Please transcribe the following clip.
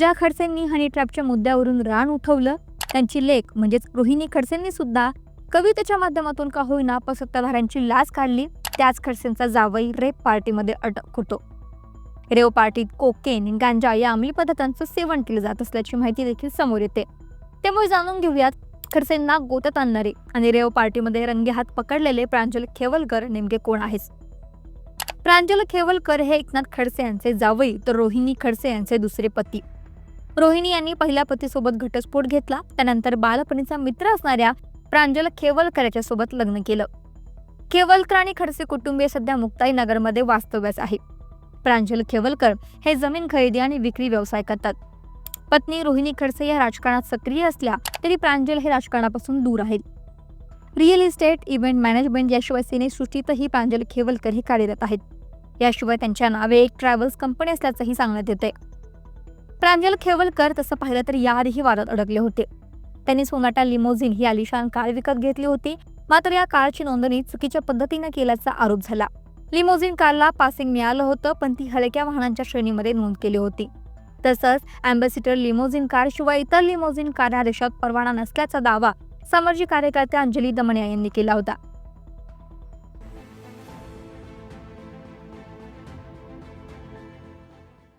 ज्या खडसेंनी हनी ट्रॅपच्या मुद्द्यावरून रान उठवलं त्यांची लेख म्हणजेच रोहिणी खडसेंनी सुद्धा कवितेच्या माध्यमातून का होईना पण सत्ताधाऱ्यांची लाच काढली त्याच खडसेंचा जावई रेप पार्टीमध्ये अटक होतो. रेव पार्टीत कोकेन गांजा या अंमली पदार्थांचं सेवन केलं जात असल्याची माहिती देखील समोर येते. त्यामुळे जाणून घेऊयात खडसेंना गोत्यात आणणारे आणि रेव पार्टीमध्ये रंगेहात पकडलेले प्रांजल खेवलकर नेमके कोण आहेत? प्रांजल खेवलकर हे एकनाथ खडसे यांचे जावई तर रोहिणी खडसे यांचे दुसरे पती. रोहिणी यांनी पहिल्या पतीसोबत घटस्फोट घेतला. त्यानंतर बालपणीचा मित्र असणाऱ्या प्रांजल खेवलकर याच्यासोबत लग्न केलं. खेवलकर आणि खडसे कुटुंबीय सध्या मुक्ताई नगरमध्ये वास्तव्यास आहे प्रांजल खेवलकर हे जमीन खरेदी आणि विक्री व्यवसाय करतात. पत्नी रोहिणी खडसे या राजकारणात सक्रिय असल्या तरी प्रांजल हे राजकारणापासून दूर आहेत. रिअल इस्टेट इव्हेंट मॅनेजमेंट याशिवाय सिनेसृष्टीतही प्रांजल खेवलकर हे कार्यरत आहेत. याशिवाय त्यांच्या नावे एक ट्रॅव्हल्स कंपनी असल्याचंही सांगण्यात येते प्रांजल खेवलकर तसं पाहिलं तर याआधीही वादात अडकले होते. त्यांनी सोनाटा लिमोझिन ही आलिशान कार विकत घेतली होती. मात्र या कारची नोंदणी चुकीच्या पद्धतीनं केल्याचा आरोप झाला. लिमोझिन कारला पासिंग मिळालं होतं पण ती हलक्या वाहनांच्या श्रेणीमध्ये नोंद केली होती. तसंच अँबॅसिडर लिमोझिन कार शिवाय इतर लिमोझिन कार या देशात परवाना नसल्याचा दावा सामाजिक कार्यकर्त्या अंजली दमनिया यांनी केला होता.